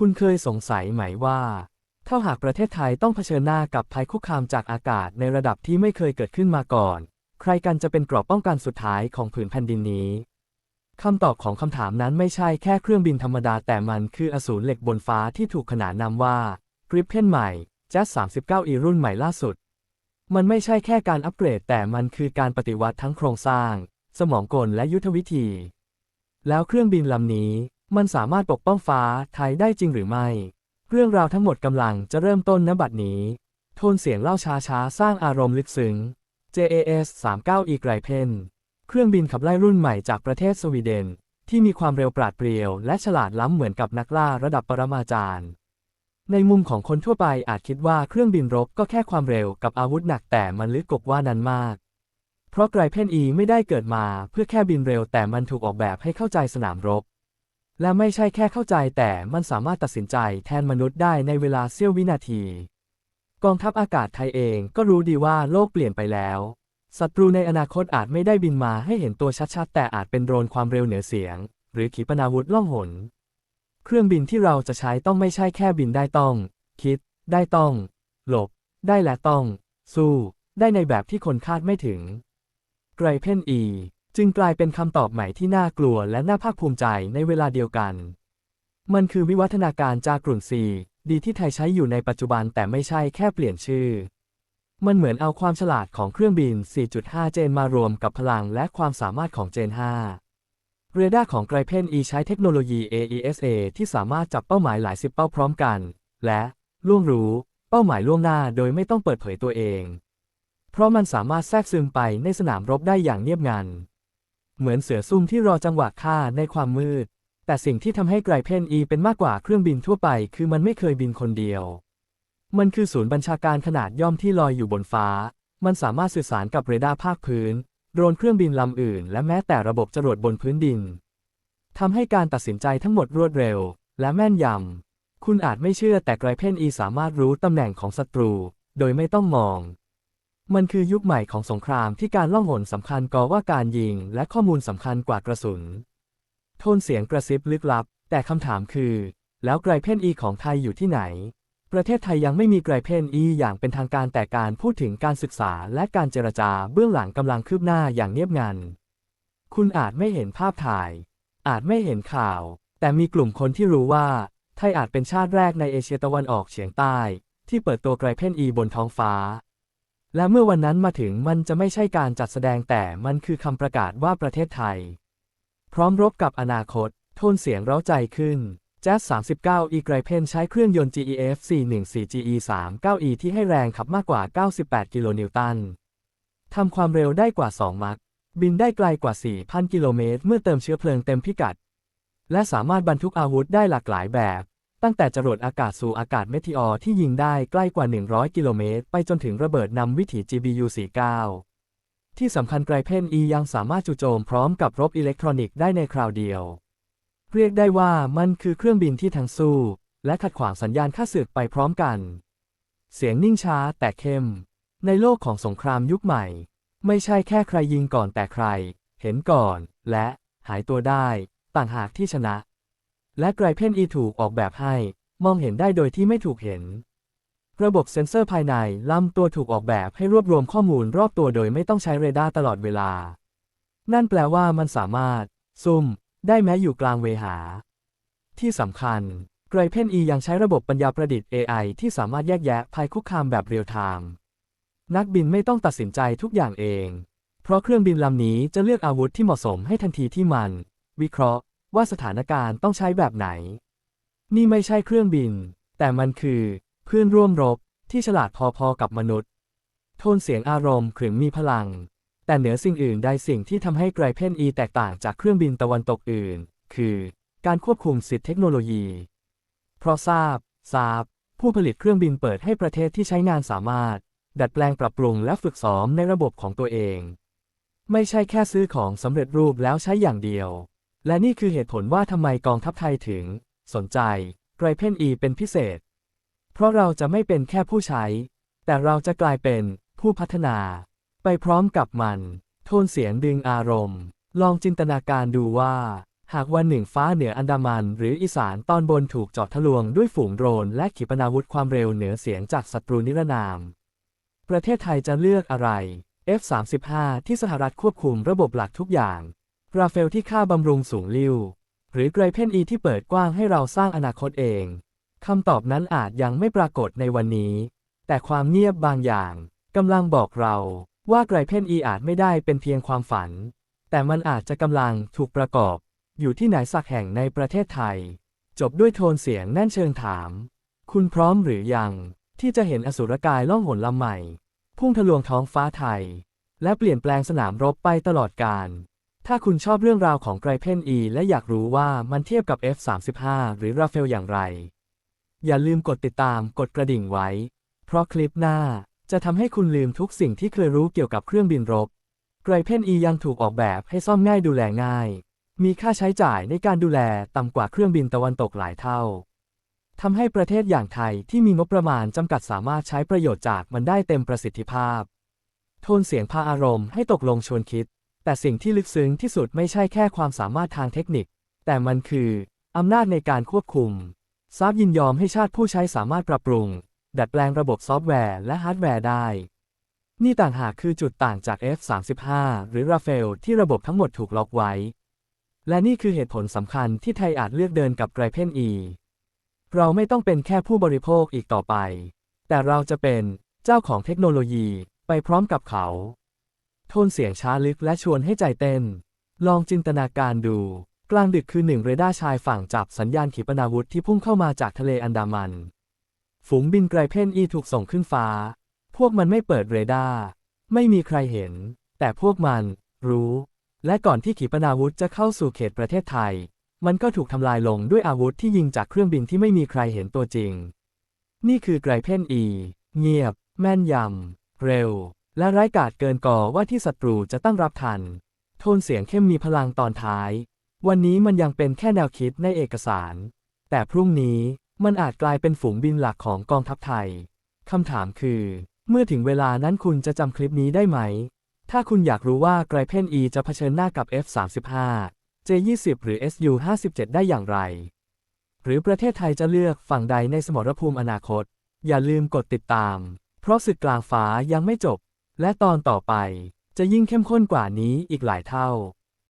คุณเคยสงสัยไหมว่า ถ้าหากประเทศไทยต้องเผชิญหน้ากับภัยคุกคามจากอากาศในระดับที่ไม่เคยเกิดขึ้นมาก่อน ใครกันจะเป็นกราะป้องกันสุดท้ายของผืนแผ่นดินนี้คำตอบของคำถามนั้นไม่ใช่แค่เครื่องบินธรรมดาแต่มันคืออสูรเหล็กบนฟ้าที่ถูกขนานนามว่ากริปเพนใหม่ Jet 39 E รุ่นใหม่ล่าสุด มันไม่ใช่แค่การอัปเกรดแต่มันคือการปฏิวัติทั้งโครงสร้าง สมองกลและยุทธวิธี แล้วเครื่องบินลำนี้ มันสามารถปกป้องฟ้าไทยได้จริงหรือไม่ เรื่องราวทั้งหมดกำลังจะเริ่มต้นณบัดนี้ โทนเสียงเล่าช้าๆ สร้างอารมณ์ลึกซึ้ง JAS 39 E ไกรเพนเครื่องบินขับไล่รุ่นใหม่จากประเทศสวีเดน ที่มีความเร็วปราดเปรียวและฉลาดล้ำเหมือนกับนักล่าระดับปรมาจารย์ ในมุมของคนทั่วไปอาจคิดว่าเครื่องบินรบก็แค่ความเร็วกับอาวุธหนักแต่มันลึกกว่านั้นมาก เพราะไกรเพนอีไม่ได้เกิดมาเพื่อแค่บินเร็วแต่มันถูกออกแบบให้เข้าใจสนามรบ และไม่ใช่แค่เข้าใจแต่มันสามารถตัดสินใจแทนมนุษย์ได้ในเวลาเสี้ยววินาที กองทัพอากาศไทยเองก็รู้ดีว่าโลกเปลี่ยนไปแล้วศัตรูในอนาคตอาจไม่ได้บินมาให้เห็นตัวชัดๆ แต่อาจเป็นโดรนความเร็วเหนือเสียง หรือขีปนาวุธล่องหน เครื่องบินที่เราจะใช้ต้องไม่ใช่แค่บินได้ต้อง คิด ได้ต้อง หลบ ได้และต้อง สู้ ได้ในแบบที่คนคาดไม่ถึงไกรเพนอี จึงกลายเป็นคำตอบใหม่ที่น่ากลัวและน่าภาคภูมิใจในเวลาเดียวกัน มันคือวิวัฒนาการจากกลุ่นซีดีที่ไทยใช้อยู่ในปัจจุบันแต่ไม่ใช่แค่เปลี่ยนชื่อ มันเหมือนเอาความฉลาดของเครื่องบิน 4.5 เจนมารวมกับพลังและความสามารถของเจน 5 เรดาร์ของไกรเพนอีใช้เทคโนโลยี AESA ที่สามารถจับเป้าหมายหลายสิบเป้าพร้อมกัน และล่วงรู้เป้าหมายล่วงหน้าโดยไม่ต้องเปิดเผยตัวเอง เพราะมันสามารถแทรกซึมไปในสนามรบได้อย่างเงียบงัน เหมือนเสือซุ่มที่รอจังหวะฆ่าในความมืด แต่สิ่งที่ทำให้ไกรเพนอีเป็นมากกว่าเครื่องบินทั่วไป คือมันไม่เคยบินคนเดียว มันคือศูนย์บัญชาการขนาดย่อมที่ลอยอยู่บนฟ้า มันสามารถสื่อสารกับเรดาร์ภาคพื้น โดรนเครื่องบินลำอื่น และแม้แต่ระบบจรวดบนพื้นดินทำให้การตัดสินใจทั้งหมดรวดเร็ว และแม่นยำคุณอาจไม่เชื่อแต่ไกรเพนอีสามารถรู้ตำแหน่งของศัตรู โดยไม่ต้องมอง มันคือยุคใหม่ของสงครามที่การล่องหนสำคัญกว่าการยิง และข้อมูลสำคัญกว่ากระสุน โทนเสียงกระซิบลึกลับ แต่คำถามคือ แล้วไกรเพนอีของไทยอยู่ที่ไหน ประเทศไทยยังไม่มีไกรเพนอีอย่างเป็นทางการแต่การพูดถึงการศึกษาและการเจรจาเบื้องหลังกำลังคืบหน้าอย่างเงียบงัน คุณอาจไม่เห็นภาพถ่าย อาจไม่เห็นข่าว แต่มีกลุ่มคนที่รู้ว่า ไทยอาจเป็นชาติแรกในเอเชียตะวันออกเฉียงใต้ ที่เปิดตัวไกรเพนอีบนท้องฟ้า และเมื่อวันนั้นมาถึงมันจะไม่ใช่การจัดแสดงแต่มันคือคำประกาศว่าประเทศไทย พร้อมรบกับอนาคต โทนเสียงเร้าใจขึ้นแจ๊ส39 E ไกรเพนใช้เครื่องยนต์ GEF 414 GE 39 E ที่ให้แรงขับมากกว่า 98 กิโลนิวตันทำความเร็วได้กว่า 2 มัค บินได้ไกลกว่า 4,000 กิโลเมตร เมื่อเติมเชื้อเพลิงเต็มพิกัด และสามารถบรรทุกอาวุธได้หลากหลายแบบ ตั้งแต่จรวดอากาศสู่อากาศเมทิออร์ที่ยิงได้ใกล้กว่า 100 กิโลเมตร ไปจนถึงระเบิดนำวิถี GBU-49 ที่สำคัญไกรเพนอียังสามารถจู่โจมพร้อมกับรบอิเล็กทรอนิกส์ได้ในคราวเดียว เรียกได้ว่ามันคือเครื่องบินที่ทั้งสู้ และขัดขวางสัญญาณค่าศึกไปพร้อมกัน เสียงนิ่งช้าแต่เข้ม ในโลกของสงครามยุคใหม่ ไม่ใช่แค่ใครยิงก่อนแต่ใคร เห็นก่อน และหายตัวได้ ต่างหากที่ชนะ และไกรเพนอีถูกออกแบบให้ มองเห็นได้โดยที่ไม่ถูกเห็น ระบบเซ็นเซอร์ภายในลำตัวถูกออกแบบให้รวบรวมข้อมูลรอบตัวโดยไม่ต้องใช้เรดาร์ตลอดเวลา นั่นแปลว่ามันสามารถ ซุ่ม ได้แม้อยู่กลางเวหา ที่สำคัญไกรเพนอียังใช้ระบบปัญญาประดิษฐ์ AI ที่สามารถแยกแยะภัยคุกคามแบบเรียลไทม์นักบินไม่ต้องตัดสินใจทุกอย่างเอง เพราะเครื่องบินลำนี้จะเลือกอาวุธที่เหมาะสมให้ทันทีที่มัน วิเคราะห์ ว่าสถานการณ์ต้องใช้แบบไหน นี่ไม่ใช่เครื่องบิน แต่มันคือเพื่อนร่วมรบที่ฉลาดพอๆกับมนุษย์ โทนเสียงอารมณ์ขรึมมีพลัง แต่เหนือสิ่งอื่นใดสิ่งที่ทำให้ไกรเพนอีแตกต่างจากเครื่องบินตะวันตกอื่น คือการควบคุมสิทธิเทคโนโลยี เพราะทราบทราบ ผู้ผลิตเครื่องบินเปิดให้ประเทศที่ใช้งานสามารถ ดัดแปลงปรับปรุงและฝึกซ้อมในระบบของตัวเอง ไม่ใช่แค่ซื้อของสำเร็จรูปแล้วใช้อย่างเดียว และนี่คือเหตุผลว่าทำไมกองทัพไทยถึง สนใจไกรเพนอีเป็นพิเศษ เพราะเราจะไม่เป็นแค่ผู้ใช้ แต่เราจะกลายเป็นผู้พัฒนา ไปพร้อมกับมัน โทนเสียงดึงอารมณ์ ลองจินตนาการดูว่า หากวันหนึ่งฟ้าเหนืออันดามัน หรืออีสานตอนบนถูกเจาะทะลวงด้วยฝูงโดรนและขีปนาวุธความเร็วเหนือเสียงจากศัตรูนิรนาม ประเทศไทยจะเลือกอะไร F-35 ที่สหรัฐควบคุมระบบหลักทุกอย่าง ราเฟลที่ค่าบำรุงสูงลิ่ว หรือไกรเพนอีที่เปิดกว้างให้เราสร้างอนาคตเองคำตอบนั้นอาจยังไม่ปรากฏในวันนี้ แต่ความเงียบบางอย่างกำลังบอกเราว่าไกรเพนอีอาจไม่ได้เป็นเพียงความฝัน แต่มันอาจจะกำลังถูกประกอบ อยู่ที่ไหนสักแห่งในประเทศไทย จบด้วยโทนเสียงแน่นเชิงถาม คุณพร้อมหรือยัง ที่จะเห็นอสุรกายล่องหนลำใหม่ พุ่งทะลวงท้องฟ้าไทย และเปลี่ยนแปลงสนามรบไปตลอดกาล ถ้าคุณชอบเรื่องราวของไกรเพนอีและอยากรู้ว่ามันเทียบกับ F35 หรือราเฟลอย่างไร อย่าลืมกดติดตามกดกระดิ่งไว้ เพราะคลิปหน้าจะทำให้คุณลืมทุกสิ่งที่เคยรู้เกี่ยวกับเครื่องบินรบ ไกรเพนอียังถูกออกแบบให้ซ่อมง่ายดูแลง่าย มีค่าใช้จ่ายในการดูแลต่ำกว่าเครื่องบินตะวันตกหลายเท่าทำให้ประเทศอย่างไทยที่มีงบประมาณจำกัดสามารถใช้ประโยชน์จากมันได้เต็มประสิทธิภาพ โทนเสียงพาอารมณ์ให้ตกลงชวนคิด แต่สิ่งที่ลึกซึ้งที่สุดไม่ใช่แค่ความสามารถทางเทคนิค แต่มันคืออำนาจในการควบคุมซาบยินยอมให้ชาติผู้ใช้สามารถปรับปรุง ดัดแปลงระบบซอฟต์แวร์และฮาร์ดแวร์ได้ นี่ต่างหากคือจุดต่างจาก F35 หรือราเฟลที่ระบบทั้งหมดถูกล็อกไว้ และนี่คือเหตุผลสำคัญที่ไทยอาจเลือกเดินกับไกรเพนอีเราไม่ต้องเป็นแค่ผู้บริโภคอีกต่อไป แต่เราจะเป็นเจ้าของเทคโนโลยีไปพร้อมกับเขา โทนเสียงช้าลึกและชวนให้ใจเต้น ลองจินตนาการดู กลางดึกคือหนึ่งเรดาร์ชายฝั่งจับสัญญาณขีปนาวุธที่พุ่งเข้ามาจากทะเลอันดามัน ฝูงบินไกรเพ่นอีถูกส่งขึ้นฟ้า พวกมันไม่เปิดเรดาร์ ไม่มีใครเห็น แต่พวกมัน รู้ และก่อนที่ขีปนาวุธจะเข้าสู่เขตประเทศไทย มันก็ถูกทำลายลงด้วยอาวุธที่ยิงจากเครื่องบินที่ไม่มีใครเห็นตัวจริง นี่คือไกรเพนอี เงียบ แม่นยำ เร็ว และไร้กาจเกินก่อว่าที่ศัตรูจะตั้งรับทัน โทนเสียงเข้มมีพลังตอนท้าย วันนี้มันยังเป็นแค่แนวคิดในเอกสาร แต่พรุ่งนี้มันอาจกลายเป็นฝูงบินหลักของกองทัพไทย คำถามคือ เมื่อถึงเวลานั้นคุณจะจำคลิปนี้ได้ไหม ถ้าคุณอยากรู้ว่าไกรเพนอีจะเผชิญหน้ากับ F35 J20 หรือ SU57 ได้อย่างไร หรือประเทศไทยจะเลือกฝั่งใดในสมรภูมิอนาคต อย่าลืมกดติดตาม เพราะศึกกลางฟ้ายังไม่จบ และตอนต่อไปจะยิ่งเข้มข้นกว่านี้อีกหลายเท่า